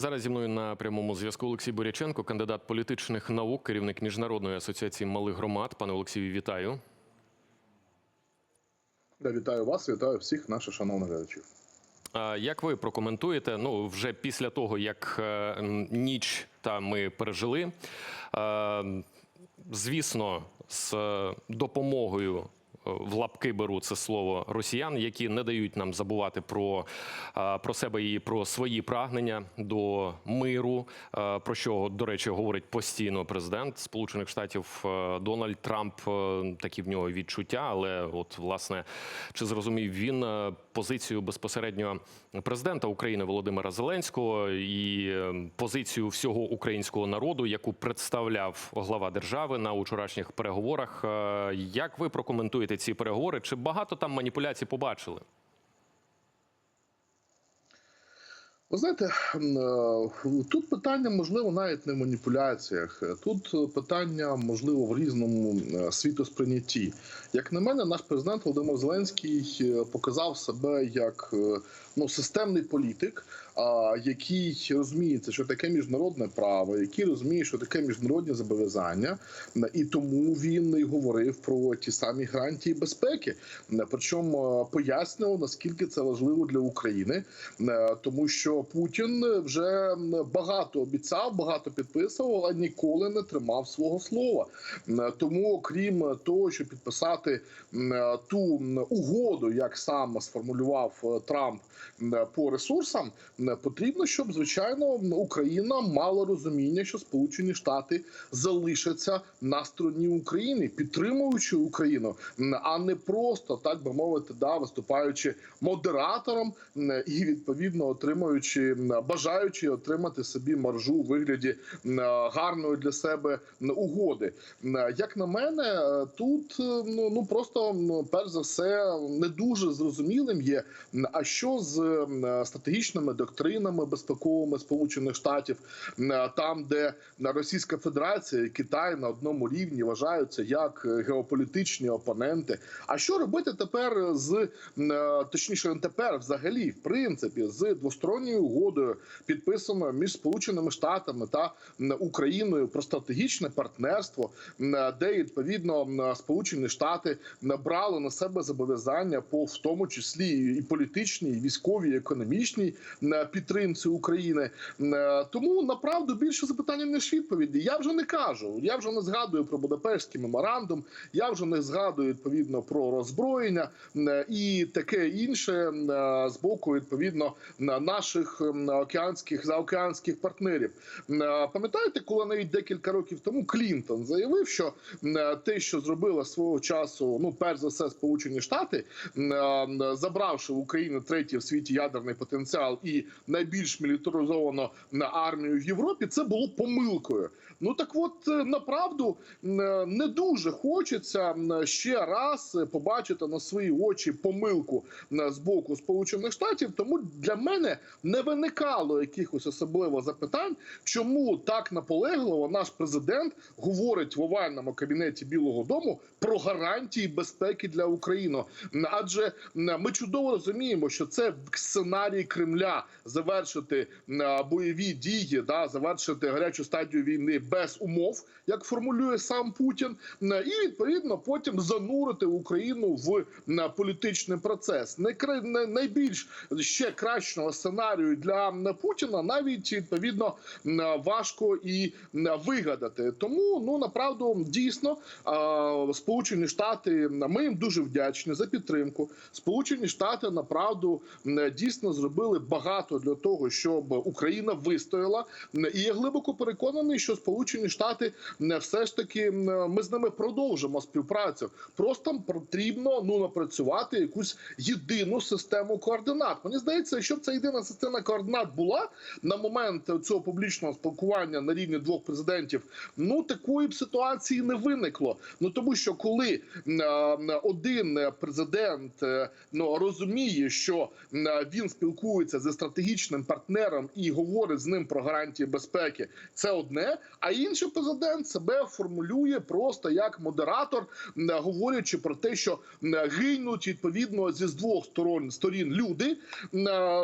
Зараз зі мною на прямому зв'язку Олексій Боряченко, кандидат політичних наук, керівник міжнародної асоціації малих громад. Пане Олексію, вітаю. Я вітаю вас, вітаю всіх наших шановних глядачів. Як ви прокоментуєте? Ну вже після того, як е, ніч та ми пережили, е, звісно, з е, допомогою. В лапки беру це слово росіян, які не дають нам забувати про, е, про себе і про свої прагнення до миру. е, Про що, до речі, говорить постійно президент Сполучених Штатів е, Дональд Трамп. Такі в нього відчуття, але от власне чи зрозумів він позицію безпосередньо президента України Володимира Зеленського і позицію всього українського народу, яку представляв глава держави на вчорашніх переговорах. Як ви прокоментуєте ці переговори? Чи багато там маніпуляцій побачили? Ви знаєте, е, тут питання можливо навіть не в маніпуляціях. Тут питання можливо в різному е, світосприйнятті. Як на мене, наш президент Володимир Зеленський е, показав себе як ну системний політик, який розуміється, що таке міжнародне право, який розуміє, що таке міжнародні зобов'язання, і тому він і говорив про ті самі гарантії безпеки. Причому пояснював наскільки це важливо для України, тому що Путін вже багато обіцяв, багато підписував, а ніколи не тримав свого слова. Тому, окрім того, щоб підписати ту угоду, як сам сформулював е, Трамп по ресурсам, потрібно, щоб звичайно Україна мала розуміння, що Сполучені Штати залишаться на стороні України, підтримуючи Україну, а не просто так би мовити, да виступаючи модератором і відповідно отримуючи м, бажаючи отримати собі маржу у вигляді гарної для себе угоди. Як на мене, е, тут е, ну, ну просто перш за все не дуже зрозумілим є. А що з стратегічними доктринами безпековими Сполучених Штатів, там, де Російська Федерація і Китай на одному рівні вважаються як е, геополітичні опоненти. А що робити тепер з точніше, не тепер, взагалі, в принципі, з двосторонньою угодою, підписаною між Сполученими Штатами та Україною про стратегічне партнерство, де відповідно Сполучені Штати брали на себе зобов'язання по в тому числі і політичній, і військовій, і економічній підтримці України. Е, Тому направду більше запитання ніж відповіді. Я вже не кажу. Я вже не згадую про Будапештський меморандум. Я вже не згадую відповідно про роззброєння е, і таке інше е, з боку відповідно на наших океанських заокеанських партнерів. Е, Пам'ятаєте, коли навіть декілька років тому Клінтон заявив, що е, те, що зробила свого часу, ну перш за все, Сполучені Штати, е, забравши в Україну третій в світі ядерний потенціал і найбільш мілітаризовану на армію в Європі, це було помилкою. Ну так, от направду не дуже хочеться ще раз побачити на свої очі помилку з боку Сполучених Штатів. Тому для мене не виникало якихось особливо запитань, чому так наполегливо наш президент говорить в овальному кабінеті Білого Дому про гарантії безпеки для України. Адже ми чудово розуміємо, що це сценарій Кремля завершити бойові дії, да завершити гарячу стадію війни без умов, як формулює сам Путін, і відповідно потім занурити Україну в політичний процес. Не- найбільш ще кращого сценарію для Путіна навіть відповідно важко і вигадати. Тому ну направду дійсно Сполучені Штати ми їм дуже вдячні за підтримку. Сполучені Штати направду дійсно зробили багато для того, щоб Україна вистояла. І я глибоко переконаний, що Сполучені Штати м, все ж таки ми з ними продовжимо співпрацю. Просто потрібно ну напрацювати якусь єдину систему координат. Мені здається, якщо б ця єдина система координат була на момент цього публічного спілкування на рівні двох президентів, ну такої б ситуації не виникло. Ну тому що коли е, один президент е, ну розуміє, що він спілкується зі стратегічним партнером і говорить з ним про гарантії безпеки, це одне. А інший президент себе формулює просто як модератор, говорячи про те, що гинуть відповідно зі двох сторон сторін люди,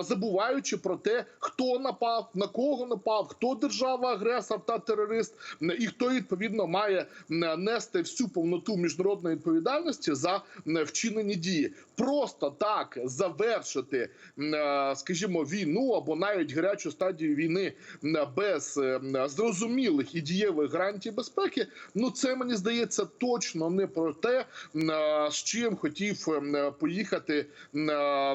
забуваючи говорячи про те, хто напав, на кого напав, хто держава-агресор та терорист, і хто відповідно має нести всю повноту міжнародної відповідальності за вчинені дії. Просто так завершити, е, скажімо, війну або навіть гарячу стадію війни без е, зрозумілих і дієвих гарантій безпеки. Ну це мені здається точно не про те, е, з чим хотів поїхати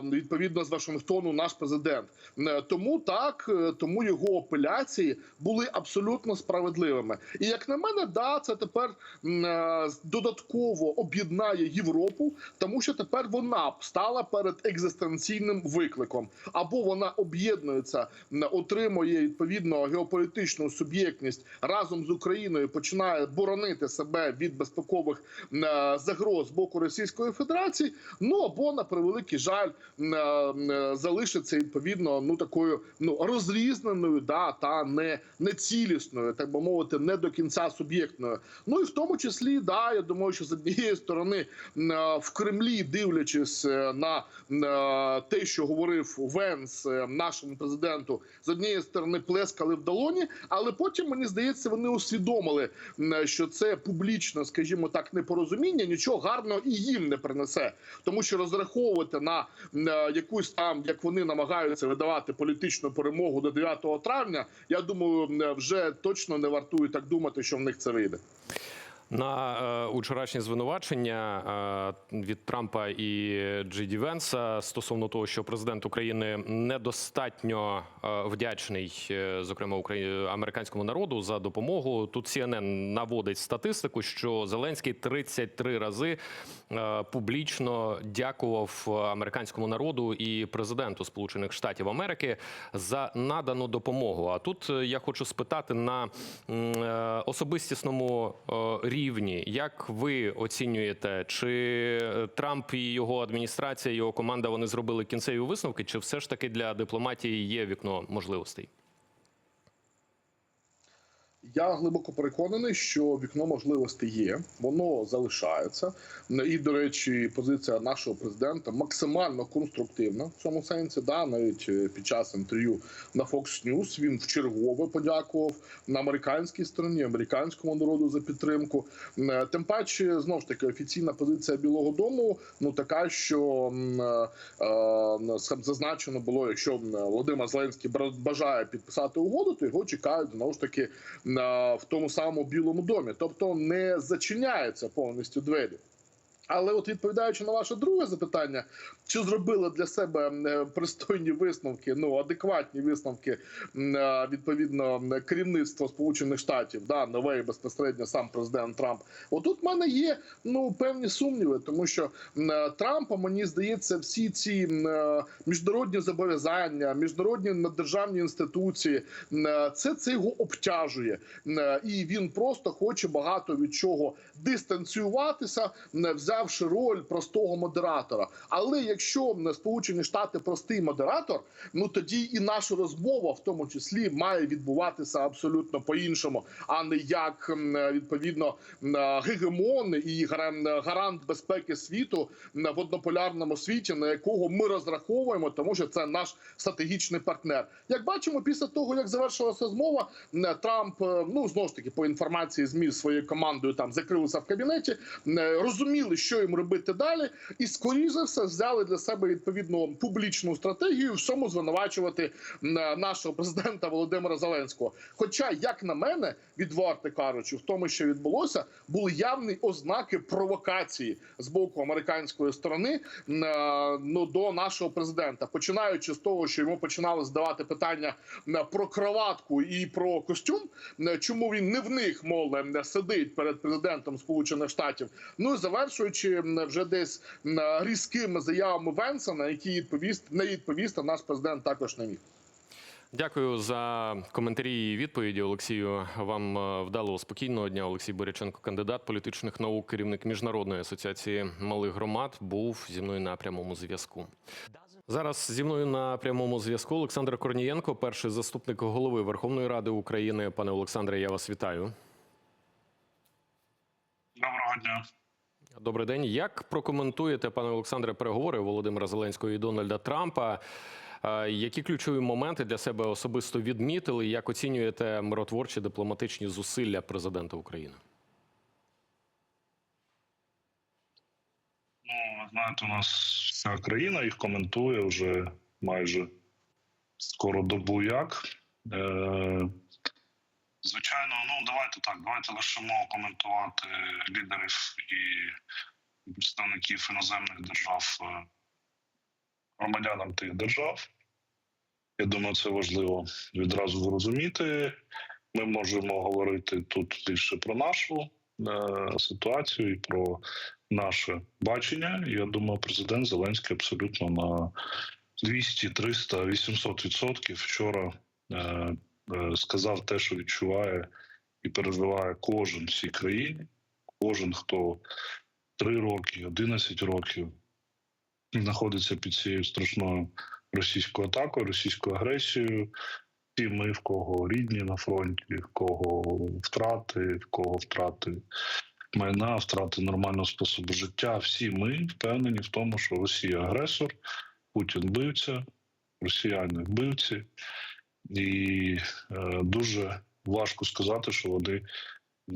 відповідно з Вашингтону наш президент. М, Тому так, е, тому його апеляції були абсолютно справедливими. І як на мене, да, це тепер е, додатково об'єднає Європу, тому що тепер вона стала перед екзистенційним викликом, або вона об'єднується, отримує відповідно геополітичну суб'єктність разом з Україною, починає боронити себе від безпекових е, загроз з боку Російської Федерації. Ну або на превеликий жаль е, залишиться відповідно ну такою ну розрізненою, да та не, не цілісною, так би мовити, не до кінця суб'єктною. Ну і в тому числі, да, я думаю, що з однієї сторони е, в Кремлі, дивлячись е, на е, те, що говорив Венс нашому президенту, з однієї сторони плескали в долоні, але потім мені здається, вони усвідомили, що це публічно, скажімо так, непорозуміння нічого гарного і їм не принесе, тому що розраховувати на якусь там, як вони намагаються видавати політичну перемогу до 9 травня. Я думаю, вже точно не вартує так думати, що в них це вийде. На е, учорашні звинувачення е, від Трампа і Джей Ді Венса стосовно того, що президент України недостатньо е, вдячний, зокрема американському народу за допомогу. Тут CNN наводить статистику, що Зеленський 33 рази публічно дякував американському народу і президенту Сполучених Штатів Америки за надану допомогу. А тут я хочу спитати на особистісному е, рівні, як ви оцінюєте, чи е, Трамп і його адміністрація, його команда вони зробили кінцеві висновки, чи все ж таки для дипломатії є вікно можливостей? Я глибоко переконаний, що вікно можливостей є, воно залишається. І, до речі, позиція нашого президента максимально конструктивна в цьому сенсі. Да, навіть е, під час інтерв'ю на Fox News він вчергове подякував на американській стороні, американському народу за підтримку. Е, Тим паче, знову ж таки, офіційна позиція Білого Дому ну така, що е, е, зазначено було, якщо Володимир Зеленський бажає підписати угоду, то його чекають знову ж таки в тому самому білому домі, тобто не зачиняються повністю двері. Але от відповідаючи на ваше друге запитання, чи зробили для себе е, пристойні висновки, ну адекватні висновки е, відповідно керівництво Сполучених Штатів, да нове безпосередньо сам президент Трамп. Отут в мене є ну певні сумніви, тому що е, Трампа мені здається, всі ці міжнародні зобов'язання, міжнародні державні інституції, це це його обтяжує, і він просто хоче багато від чого дистанціюватися, м, взявши роль простого модератора. Але якщо Сполучені Штати простий модератор, ну тоді і наша розмова, в тому числі, має відбуватися абсолютно по-іншому, а не як відповідно гегемон і гаран- гарант безпеки світу в однополярному світі, на якого ми розраховуємо, тому що це наш стратегічний партнер. Як бачимо, після того як завершилася змова, м, Трамп е, ну знову ж таки по інформації змі своєю командою там закрилися в кабінеті, розуміли, що їм робити далі, і скоріш за все взяли для себе відповідну публічну стратегію, в всьому звинувачувати м, нашого президента Володимира Зеленського. Хоча, як на мене, відверто кажучи, в тому, що відбулося, були явні ознаки провокації з боку американської сторони е, ну до нашого президента, починаючи з того, що йому починали задавати питання м, про кроватку і про костюм, чому він не в них мов м, сидить перед президентом Сполучених Штатів. Ну і завершуючи м, вже десь різкими заявами Венса, на які відповість не відповісти наш президент також не міг. Дякую за коментарі і відповіді. Олексію. Вам е, вдалого спокійного дня. Олексій Боряченко, кандидат політичних наук, керівник міжнародної асоціації малих громад, був зі мною на прямому зв'язку. Зараз зі мною на прямому зв'язку Олександр Корнієнко, перший заступник голови Верховної Ради України. Пане Олександре, я вас вітаю. Доброго дня. Добрий день. Як прокоментуєте, пане Олександре, переговори Володимира Зеленського і Дональда Трампа? Е, Які ключові моменти для себе особисто відмітили? Як оцінюєте миротворчі дипломатичні зусилля президента України? Ну, знаєте, у нас вся країна їх коментує вже майже скоро добу як. Звичайно, ну давайте так, давайте лишимо коментувати лідерів і представників іноземних держав е, громадянам тих держав. Я думаю, це важливо відразу зрозуміти. Ми можемо говорити тут більше про нашу е, ситуацію і про наше бачення. Я думаю, президент Зеленський абсолютно на 200, 300, 800 відсотків вчора е, сказав те, що відчуває і переживає кожен в цій країні. Кожен, хто 3 роки, 11 років знаходиться під цією страшною російською атакою, російською агресією. Всі ми, в кого рідні на фронті, в кого втрати, в кого втрати майна, втрати нормального способу життя. Всі ми впевнені в тому, що Росія агресор, Путін вбивця, росіяни вбивці, і е, дуже важко сказати, що вони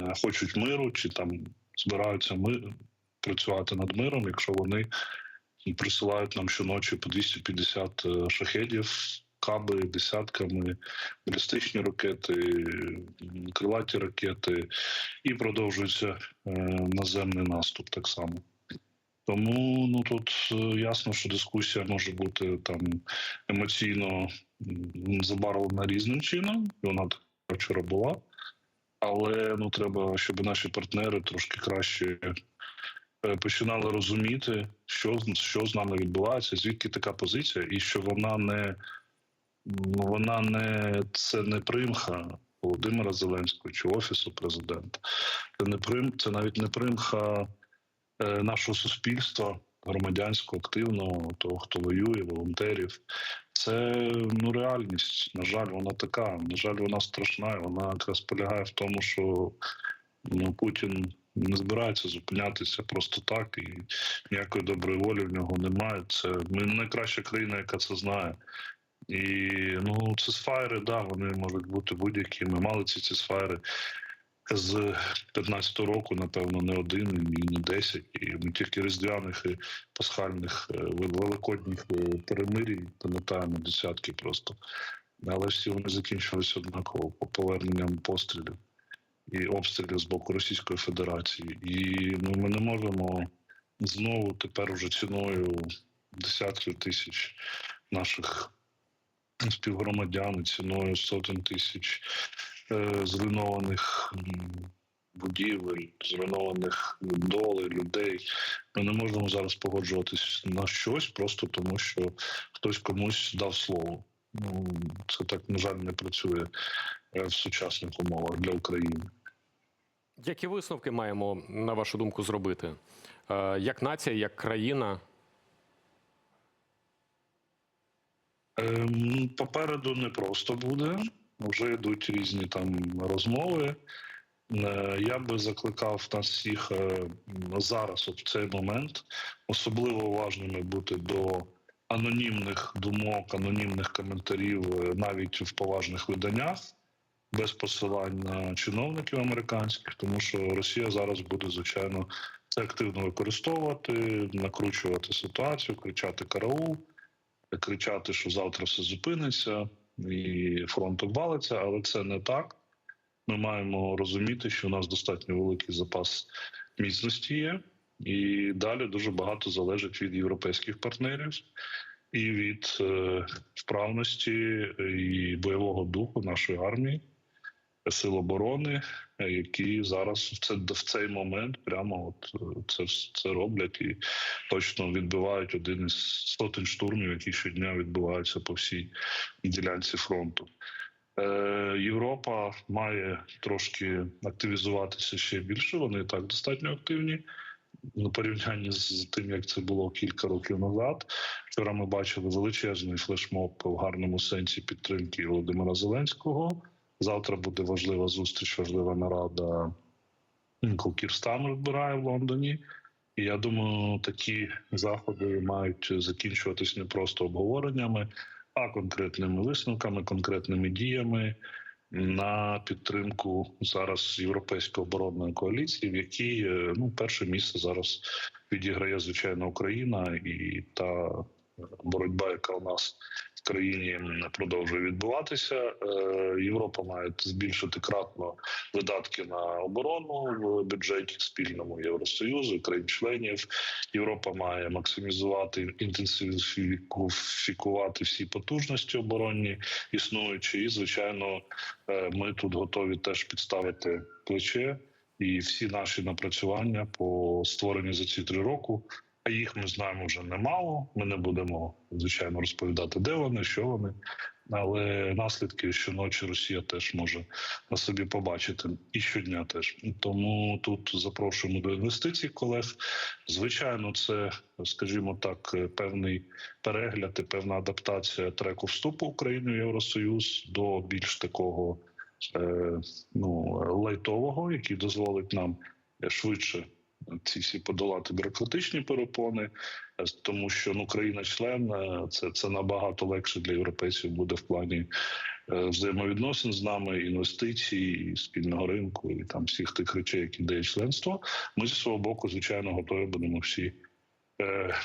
е, хочуть миру чи там збираються ми працювати над миром, якщо вони присилають нам щоночі по 250 е, шахедів. Каби десятками, балістичні ракети, крилаті ракети, і продовжується наземний наступ так само. Тому ну тут е, ясно, що дискусія може бути там емоційно забарвлена різним чином, і вона така вчора була. Але ну треба, щоб наші партнери трошки краще е, починали розуміти, що, що з нами відбувається, звідки така позиція, і що вона не вона не це не примха Володимира Зеленського чи офісу президента. Це не прим, це навіть не примха нашого суспільства, громадянського, активного, того, хто воює, волонтерів. Це ну реальність. На жаль, вона така. На жаль, вона страшна. Вона якраз полягає в тому, що ну, Путін не збирається зупинятися просто так, і ніякої доброї волі в нього немає. Це ми найкраща країна, яка це знає. І ну, цисфайри, да, вони можуть бути будь-які. Ми мали ці цисфайри з 15-го року, напевно, не один і не 10. І ми тільки різдвяних і пасхальних е, великодніх е, перемирій пам'ятаємо десятки просто. Але всі вони закінчилися однаково по поверненням пострілів і обстрілів з боку Російської Федерації. І ну, ми не можемо знову тепер уже ціною десятків тисяч наших співгромадян ціною сотень тисяч зруйнованих будівель, зруйнованих долей, людей. Ми не можемо зараз погоджуватись на щось просто тому, що хтось комусь дав слово. Ну це так на жаль не працює е, в сучасних умовах для України. Які висновки маємо, на вашу думку, зробити? Е, Як нація, як країна? Ем, Попереду не просто буде. Вже йдуть різні там розмови. Е, Я би закликав нас всіх е, зараз, от в цей момент, особливо уважними бути до анонімних думок, анонімних коментарів, е, навіть в поважних виданнях, без посилань на чиновників американських, тому що Росія зараз буде, звичайно, це активно використовувати, накручувати ситуацію, кричати караул кричати, що завтра все зупиниться і фронт обвалиться, але це не так. Ми маємо розуміти, що у нас достатньо великий запас міцності є, і далі дуже багато залежить від європейських партнерів і від е, вправності і бойового духу нашої армії, сил оборони, е, які зараз в це в цей момент прямо от е, це, це роблять і точно відбивають один із сотень штурмів, які щодня відбуваються по всій ділянці фронту. Е, Європа має трошки активізуватися ще більше. Вони і так достатньо активні. На порівнянні з тим, як це було кілька років назад. Вчора ми бачили величезний флешмоб в гарному сенсі підтримки Володимира Зеленського. Завтра буде важлива зустріч, важлива нарада. яку збирає в Лондоні. І я думаю, такі заходи мають закінчуватись не просто обговореннями, а конкретними висновками, конкретними діями на підтримку зараз європейської оборонної коаліції, в якій е, ну перше місце зараз відіграє звичайно Україна і та боротьба, яка у нас країні продовжує відбуватися. Е, Європа має збільшити кратно видатки на оборону в бюджеті спільному Євросоюзу, країн-членів. Європа має максимізувати інтенсифікувати всі потужності оборонні існуючі, і звичайно, е, ми тут готові теж підставити плече. І всі наші напрацювання по створенню за ці три роки, а їх ми знаємо вже немало. Ми не будемо звичайно розповідати, де вони, що вони. Але наслідки щоночі Росія теж може на собі побачити і щодня теж. Тому тут запрошуємо до інвестицій колег. Звичайно, це, скажімо так, певний перегляд і певна адаптація треку вступу України в Євросоюз до більш такого е, ну лайтового, який дозволить нам швидше ці всі подолати бюрократичні перепони, е, тому що ну країна-член е, це, це набагато легше для європейців буде в плані е, взаємовідносин з нами, інвестицій, спільного ринку і там всіх тих речей, які дає членство. Ми зі свого боку, звичайно, готові будемо всі.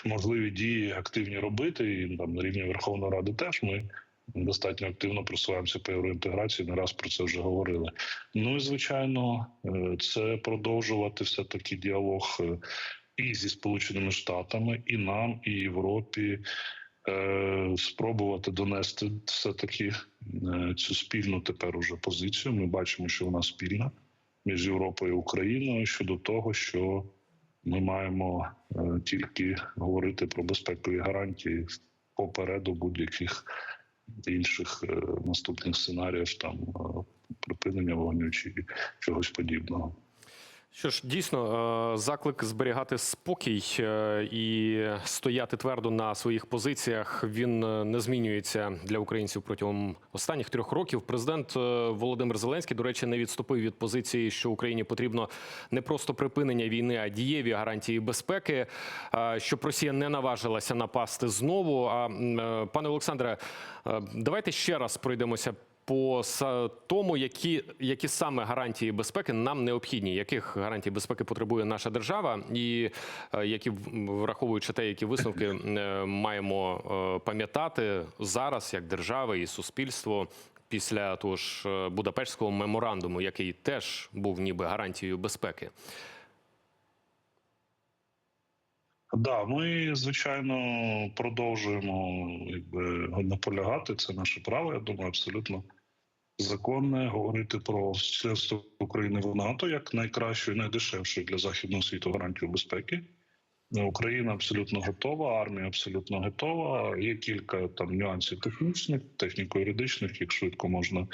Можливі дії активні робити, і там на рівні Верховної Ради теж ми достатньо активно просуваємося по євроінтеграції. Не раз про це вже говорили. Ну і звичайно, е, це продовжувати все таки діалог е, і зі сполученими штатами, і нам, і Європі. е, Спробувати донести все таки цю спільну тепер уже позицію. Ми бачимо, що вона спільна між Європою і Україною щодо того, що ми маємо тільки говорити про безпекові гарантії попереду будь-яких інших е, наступних сценаріїв, там е, припинення вогню чи чогось подібного. Що ж, дійсно, е, заклик зберігати спокій е, і стояти твердо на своїх позиціях. Він е, не змінюється для українців протягом останніх трьох років. Президент Володимир Зеленський, до речі, не відступив від позиції, що Україні потрібно не просто припинення війни, а дієві гарантії безпеки, щоб Росія не наважилася напасти знову. А пане Олександре, давайте ще раз пройдемося по тому, які, які саме гарантії безпеки нам необхідні, яких гарантій безпеки потребує наша держава, і е, які враховуючи те, які висновки е, маємо е, пам'ятати зараз, як держава і суспільство. Після того ж Будапештського меморандуму, який теж був ніби гарантією безпеки, Да, ми звичайно продовжуємо якби наполягати. Це наше право. Я думаю, абсолютно законне говорити про членство України в НАТО як найкращу і для західного світу гарантію безпеки. Україна абсолютно готова, армія абсолютно готова. Є кілька там нюансів технічних, техніко-юридичних, їх швидко можна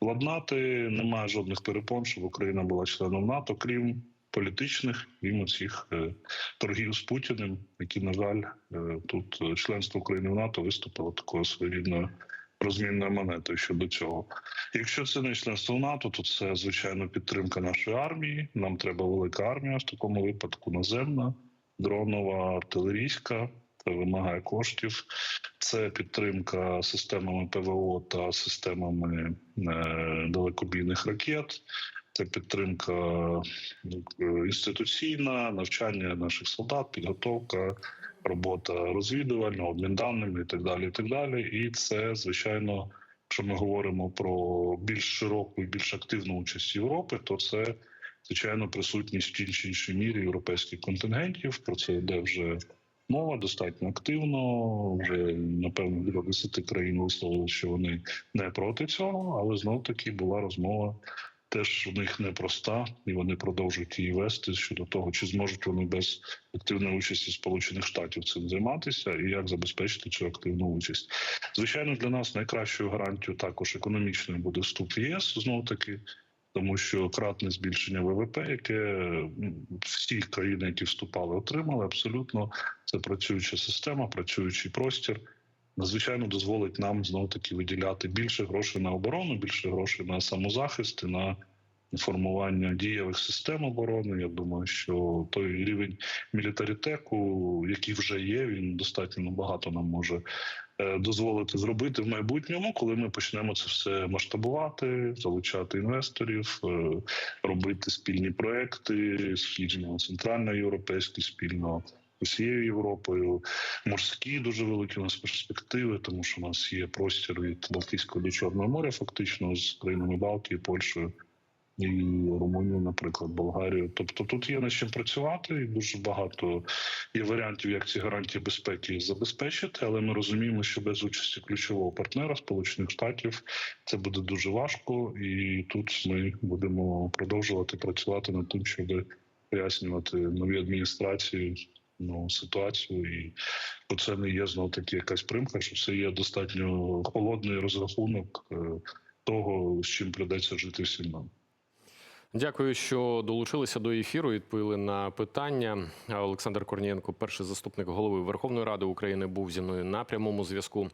владнати. Немає жодних перепон, щоб Україна була членом НАТО, крім політичних, крім цих торгів з Путіним, які, на жаль, е, тут е, членство України в НАТО виступило такою своєрідною розмінною монетою щодо цього. Якщо це не членство НАТО, то це звичайно підтримка нашої армії. Нам треба велика армія в такому випадку наземна, дронова, артилерійська. Це вимагає коштів. Це підтримка системами ПВО та системами е, далекобійних ракет. Це підтримка е, інституційна, навчання наших солдат, підготовка, робота розвідувальна, обмін даними і так далі. І так далі. І це звичайно, якщо ми говоримо про більш широку і більш активну участь Європи, то це звичайно присутність в тій чи іншій мірі європейських контингентів. Про це йде вже мова достатньо активно. Вже напевно біля 10 країн висловили, що вони не проти цього, але знов таки була розмова теж у них непроста, і вони продовжують її вести щодо того, чи зможуть вони без активної участі Сполучених Штатів цим займатися, і як забезпечити цю активну участь. Звичайно, для нас найкращою гарантією також економічною буде вступ в ЄС знов таки. Тому що кратне збільшення ВВП, яке всі країни, які вступали, отримали абсолютно це працююча система, працюючий простір надзвичайно дозволить нам знову таки виділяти більше грошей на оборону, більше грошей на самозахист на формування дієвих систем оборони. Я думаю, що той рівень мілітарітеку, який вже є, він достатньо багато нам може е, дозволити зробити в майбутньому, коли ми почнемо це все масштабувати, залучати інвесторів, е, робити спільні проекти, спільно центральноєвропейські, спільно усією Європою. Морські дуже великі у нас перспективи, тому що у нас є простір від Балтійського до Чорного моря, фактично з країнами Балтії, Польщею і Румунію, наприклад, Болгарію. Тобто тут є над чим працювати, і дуже багато є варіантів, як ці гарантії безпеки забезпечити. Але ми розуміємо, що без участі ключового партнера Сполучених Штатів це буде дуже важко, і тут ми будемо продовжувати працювати над тим, щоб пояснювати новій адміністрації ну, ситуацію, і бо це не є знов таки якась примха, що це є достатньо холодний розрахунок е, того, з чим придеться жити всім нам. Дякую, що долучилися до ефіру. Відповіли на питання. Олександр Корнієнко, перший заступник голови Верховної Ради України, був зі мною на прямому зв'язку.